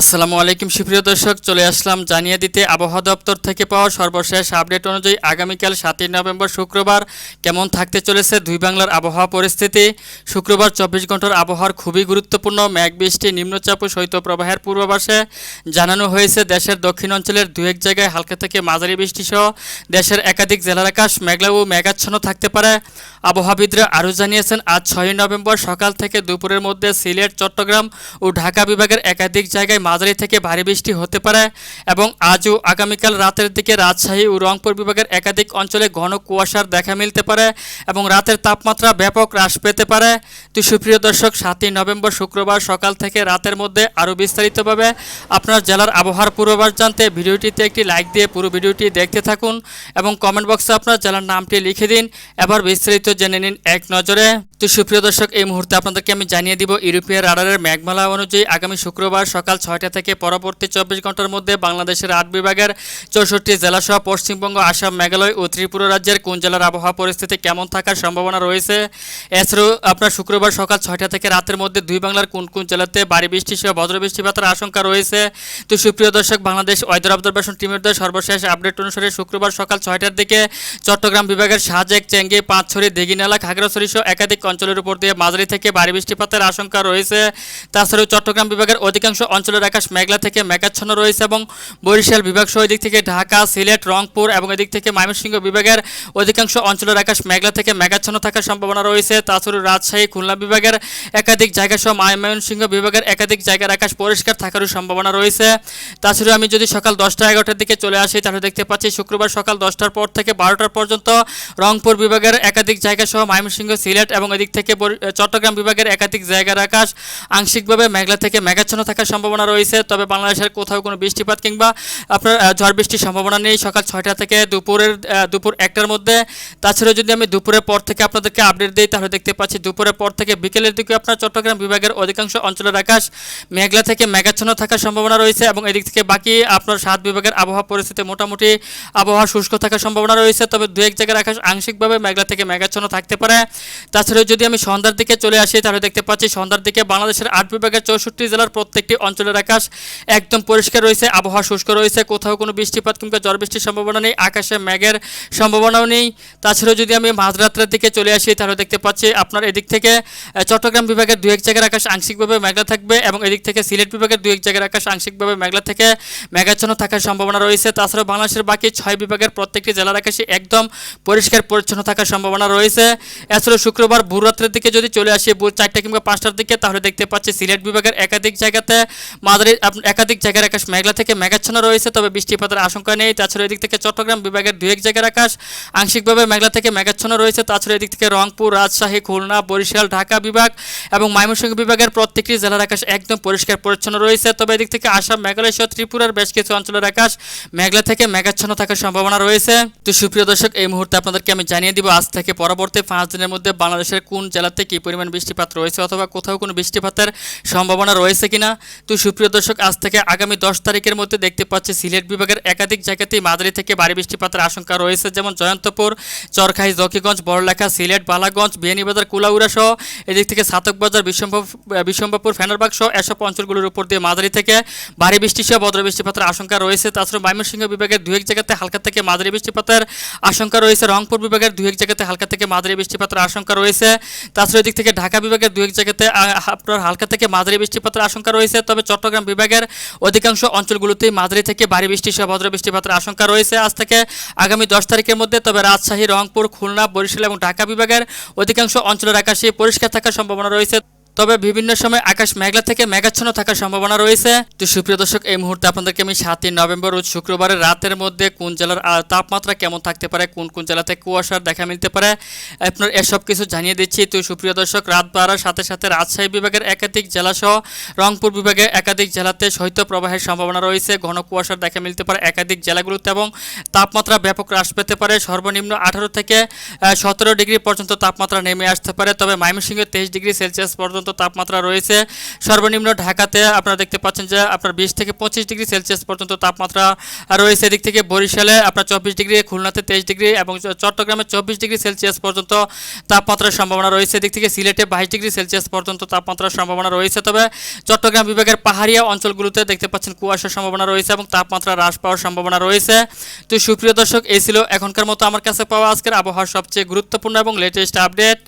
আসসালামু আলাইকুম, সুপ্রিয় দর্শক। চলে আসলাম জানিয়ে দিতে। আবহাওয়া দপ্তর থেকে পাওয়া সর্বশেষ আপডেট অনুযায়ী আগামীকাল সাতই নভেম্বর শুক্রবার কেমন থাকতে চলেছে দুই বাংলার আবহাওয়া পরিস্থিতি। শুক্রবার চব্বিশ ঘণ্টার আবহাওয়ার খুবই গুরুত্বপূর্ণ মেঘ বৃষ্টি, নিম্নচাপ ও শৈত্যপ্রবাহের পূর্বাভাসে জানানো হয়েছে দেশের দক্ষিণ অঞ্চলের দু এক জায়গায় হালকা থেকে মাঝারি বৃষ্টি সহ দেশের একাধিক জেলার আকাশ মেঘলা ও মেঘাচ্ছন্ন থাকতে পারে। আবহাওয়াবিদরা আরও জানিয়েছেন, আজ ছয়ই নভেম্বর সকাল থেকে দুপুরের মধ্যে সিলেট, চট্টগ্রাম ও ঢাকা বিভাগের একাধিক জায়গায় মাঝারি থেকে ভারী বৃষ্টি হতে পারে এবং আজও আগামীকাল রাতের দিকে রাজশাহী ও রংপুর বিভাগের একাধিক অঞ্চলে ঘন কুয়াশার দেখা মিলতে পারে এবং রাতের তাপমাত্রা ব্যাপক হ্রাস পেতে পারে। তো সুপ্রিয় দর্শক, সাতই নভেম্বর শুক্রবার সকাল থেকে রাতের মধ্যে আরও বিস্তারিতভাবে আপনার জেলার আবহাওয়ার পূর্বাভাস জানতে ভিডিওটিতে একটি লাইক দিয়ে পুরো ভিডিওটি দেখতে থাকুন এবং কমেন্ট বক্সে আপনার জেলার নামটি লিখে দিন। এবার বিস্তারিত জেনে নিন এক নজরে। তো সুপ্রিয় দর্শক, এই মুহূর্তে আপনাদেরকে আমি জানিয়ে দিব, ইউরোপীয় রাডারের মেঘমালা অনুযায়ী আগামী শুক্রবার সকাল ছয়টা থেকে পরবর্তী চব্বিশ ঘণ্টার মধ্যে বাংলাদেশের আট বিভাগের চৌষট্টি জেলাসহ পশ্চিমবঙ্গ, আসাম, মেঘালয় ও ত্রিপুরা রাজ্যের কোন জেলার আবহাওয়া পরিস্থিতি কেমন থাকার সম্ভাবনা রয়েছে? এছাড়াও আপনার শুক্রবার সকাল ছয়টা থেকে রাতের মধ্যে দুই বাংলার কোন কোন জেলাতে বাড়ি বৃষ্টি সহ বজ্র বৃষ্টিপাতের আশঙ্কা রয়েছে? তো সুপ্রিয় দর্শক, বাংলাদেশ ওয়েদার অবজারভেশন টিমের দ্বারা সর্বশেষ আপডেট অনুসারে শুক্রবার সকাল ছয়টার দিকে চট্টগ্রাম বিভাগের শাহজেক চেঙ্গি, পাঁচছড়ি দিঘিনালা খাগড়াছড়ি সহ একাধিক অঞ্চলের উপর দিয়ে মাঝারি থেকে ভারী বৃষ্টিপাতের আশঙ্কা রয়েছে। তাছাড়াও চট্টগ্রাম বিভাগের অধিকাংশ অঞ্চলের আকাশ মেঘলা থেকে মেঘাচ্ছন্ন রয়েছে এবং বরিশাল বিভাগ সহ এদিক থেকে ঢাকা, সিলেট, রংপুর এবং এদিক থেকে ময়মনসিংহ বিভাগের অধিকাংশ অঞ্চলের আকাশ মেঘলা থেকে মেঘাচ্ছন্ন থাকার সম্ভাবনা রয়েছে। তাছাড়াও রাজশাহী, খুলনা বিভাগের একাধিক জায়গা সহ ময়মনসিংহ বিভাগের একাধিক জায়গার আকাশ পরিষ্কার থাকারও সম্ভাবনা রয়েছে। তাছাড়াও আমি যদি সকাল দশটা এগারোটার দিকে চলে আসি, তাহলে দেখতে পাচ্ছি শুক্রবার সকাল দশটার পর থেকে বারোটার পর্যন্ত রংপুর বিভাগের একাধিক জায়গা সহ ময়মনসিংহ, সিলেট এবং এদিক থেকে চট্টগ্রাম বিভাগের একাধিক জায়গার আকাশ, আংশিকভাবে মেঘলা থেকে মেঘাচ্ছন্ন থাকার সম্ভাবনা রয়েছে। তবে বাংলাদেশের কোথাও কোনো বৃষ্টিপাত কিংবা আপনার ঝড় বৃষ্টির সম্ভাবনা নেই। সকাল ছয়টা থেকে দুপুরের দুপুর একটার মধ্যে। তাছাড়াও যদি আমি দুপুরের পর থেকে আপনাদেরকে আপডেট দিই, তাহলে দেখতে পাচ্ছি দুপুরের পর থেকে বিকেলের দিকে আপনার চট্টগ্রাম বিভাগের অধিকাংশ অঞ্চলের আকাশ মেঘলা থেকে মেঘাচ্ছন্ন থাকার সম্ভাবনা রয়েছে এবং এদিক থেকে বাকি আপনার সাত বিভাগের আবহাওয়া পরিস্থিতি মোটামুটি আবহাওয়া শুষ্ক থাকার সম্ভাবনা রয়েছে। তবে দু এক জায়গার আকাশ আংশিকভাবে মেঘলা থেকে মেঘাচ্ছন্ন থাকতে পারে। তাছাড়াও যদি আমি সন্ধ্যার দিকে চলে আসি, তাহলে দেখতে পাচ্ছি সন্ধ্যার দিকে বাংলাদেশের আট বিভাগের চৌষট্টি জেলার প্রত্যেকটি অঞ্চলের আকাশ একদম পরিষ্কার রয়েছে, আবহাওয়া শুষ্ক রয়েছে, কোথাও কোনো বৃষ্টিপাত কিংবা ঝড় বৃষ্টির সম্ভাবনা নেই, আকাশে মেঘের সম্ভাবনাও নেই। তাছাড়াও যদি আমি মাঝরাত্রের দিকে চলে আসি, তাহলে দেখতে পাচ্ছি আপনার এদিক থেকে চট্টগ্রাম বিভাগের দু এক জায়গার আকাশ আংশিকভাবে মেঘলা থাকবে এবং এদিক থেকে সিলেট বিভাগের দু এক জায়গার আকাশ আংশিকভাবে মেঘলা থেকে মেঘাচ্ছন্ন থাকার সম্ভাবনা রয়েছে। তাছাড়াও বাংলাদেশের বাকি ছয় বিভাগের প্রত্যেকটি জেলার আকাশে একদম পরিষ্কার পরিচ্ছন্ন থাকার সম্ভাবনা রয়েছে। এছাড়াও শুক্রবার ভোর রাত্রের দিকে যদি চলে আসি ভোর চারটা কিংবা পাঁচটার দিকে, তাহলে দেখতে পাচ্ছি সিলেট বিভাগের একাধিক জায়গাতে মাদারি একাধিক জায়গার আকাশ মেঘলা থেকে মেঘাচ্ছন্ন রয়েছে, তবে বৃষ্টিপাতের আশঙ্কা নেই। তাছাড়া এদিক থেকে চট্টগ্রাম বিভাগের দু এক জায়গার আকাশ আংশিকভাবে মেঘলা থেকে মেঘাচ্ছন্ন রয়েছে। তাছাড়া এদিক থেকে রংপুর, রাজশাহী, খুলনা, বরিশাল, ঢাকা বিভাগ এবং ময়মনসিংহ বিভাগের প্রত্যেকটি জেলার আকাশ একদম পরিষ্কার পরিচ্ছন্ন রয়েছে। তবে এদিক থেকে আসাম, মেঘালয় সহ ত্রিপুরার বেশ কিছু অঞ্চলের আকাশ মেঘলা থেকে মেঘাচ্ছন্ন থাকার সম্ভাবনা রয়েছে। তো সুপ্রিয় দর্শক, এই মুহূর্তে আপনাদেরকে আমি জানিয়ে দিব, আজ থেকে পরবর্তী পাঁচ দিনের মধ্যে বাংলাদেশের কোন জেলাতে কী পরিমাণ বৃষ্টিপাত রয়েছে অথবা কোথাও কোনো বৃষ্টিপাতের সম্ভাবনা রয়েছে কিনা? তো সুপ্রিয় দর্শক, আজ থেকে আগামী দশ তারিখের মধ্যে দেখতে পাচ্ছি সিলেট বিভাগের একাধিক জায়গাতেই মাদারি থেকে ভারী বৃষ্টিপাতের আশঙ্কা রয়েছে, যেমন জয়ন্তপুর, চরখাই, জকিগঞ্জ, বড়লেখা, সিলেট, বালাগঞ্জ বিয়ানীবাজার কুলাউড়া সহ এদিক থেকে সাতকবাজার বিশ্বম্ভব বিশ্বম্বরপুর ফেনারবাগ সহ এসব অঞ্চলগুলোর উপর দিয়ে মাদারি থেকে ভারী বৃষ্টি সহ বজ্র বৃষ্টিপাতের আশঙ্কা রয়েছে। তাছাড়া ময়মনসিংহ বিভাগের দু এক জায়গাতে হালকা থেকে মাঝারি বৃষ্টিপাতের আশঙ্কা রয়েছে। রংপুর বিভাগের দু এক জায়গাতে হালকা থেকে মাঝারি বৃষ্টিপাতের আশঙ্কা রয়েছে। তাছাড়া এদিক থেকে ঢাকা বিভাগের দু এক জায়গাতে আপনার হালকা থেকে মাঝারি বৃষ্টিপাতের আশঙ্কা রয়েছে। তবে চট্টগ্রাম বিভাগের অধিকাংশ অঞ্চলগুলোতে মাঝারি থেকে ভারী বৃষ্টি সহ ভদ্র বৃষ্টিপাতের আশঙ্কা রয়েছে আজ থেকে আগামী দশ তারিখের মধ্যে। তবে রাজশাহী, রংপুর, খুলনা, বরিশাল এবং ঢাকা বিভাগের অধিকাংশ অঞ্চলের আকাশে পরিষ্কার থাকার সম্ভাবনা রয়েছে। তবে বিভিন্ন সময় আকাশ মেঘলা থেকে মেঘাচ্ছন্ন থাকার সম্ভাবনা রয়েছে। তো সুপ্রিয় দর্শক, এই মুহূর্তে আপনাদেরকে আমি সাতই নভেম্বর, রোজ শুক্রবারের রাতের মধ্যে কোন জেলার তাপমাত্রা কেমন থাকতে পারে, কোন কোন জেলাতে কুয়াশার দেখা মিলতে পারে, আপনার এসব কিছু জানিয়ে দিচ্ছি। তো সুপ্রিয় দর্শক, রাত বাড়ার সাথে সাথে রাজশাহী বিভাগের একাধিক জেলাসহ রংপুর বিভাগে একাধিক জেলাতে শৈত্য প্রবাহের সম্ভাবনা রয়েছে। ঘন কুয়াশার দেখা মিলতে পারে একাধিক জেলাগুলোতে এবং তাপমাত্রা ব্যাপক হ্রাস পেতে পারে। সর্বনিম্ন আঠারো থেকে সতেরো ডিগ্রি পর্যন্ত তাপমাত্রা নেমে আসতে পারে। তবে ময়মনসিংহে তেইশ ডিগ্রি সেলসিয়াস পর্যন্ত তাপমাত্রা রয়েছে। সর্বনিম্ন ঢাকাতে আপনারা দেখতে পাচ্ছেন যে আপনার বিশ থেকে পঁচিশ ডিগ্রি সেলসিয়াস পর্যন্ত তাপমাত্রা রয়েছে। এদিক থেকে বরিশালে আপনার চব্বিশ ডিগ্রি, খুলনাতে তেইশ ডিগ্রি এবং চট্টগ্রামে চব্বিশ ডিগ্রি সেলসিয়াস পর্যন্ত তাপমাত্রার সম্ভাবনা রয়েছে। এদিক থেকে সিলেটে বাইশ ডিগ্রি সেলসিয়াস পর্যন্ত তাপমাত্রার সম্ভাবনা রয়েছে। তবে চট্টগ্রাম বিভাগের পাহাড়িয়া অঞ্চলগুলোতে দেখতে পাচ্ছেন কুয়াশার সম্ভাবনা রয়েছে এবং তাপমাত্রা হ্রাস পাওয়ার সম্ভাবনা রয়েছে। তো সুপ্রিয় দর্শক, এই ছিল এখনকার মতো আমার কাছে পাওয়া আজকের আবহাওয়ার সবচেয়ে গুরুত্বপূর্ণ এবং লেটেস্ট আপডেট